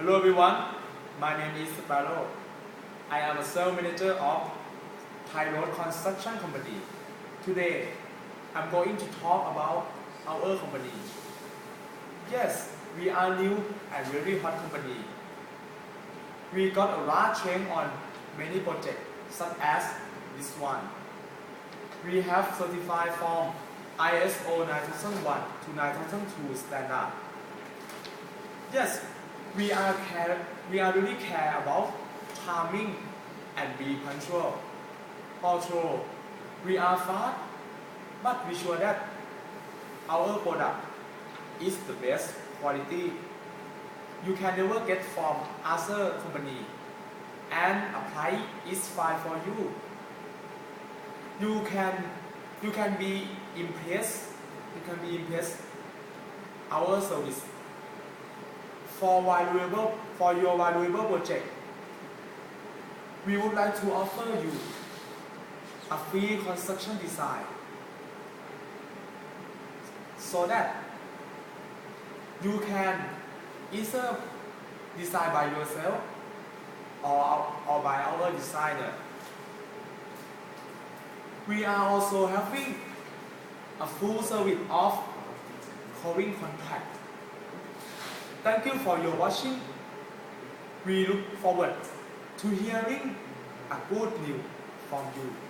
Hello everyone, my name is Sparrow. I am a sales manager of Thai Road Construction Company. Today, I'm going to talk about our company. Yes, we are new and very hot company. We got a large change on many projects such as this one. We have certified from ISO 9001 to 9002 standard. Yes, we are care, we are really care about timing and be punctual. Also, we are fast, but we sure that our product is the best quality. You can never get from other company, and apply is fine for you. You can you can be impressed. You can be impressed our service for valuable for your valuable project. We would like to offer you a free construction design so that you can either design by yourself or, or by our designer. We are also having a full service of covering contract. Thank you for your watching. We look forward to hearing a good news from you.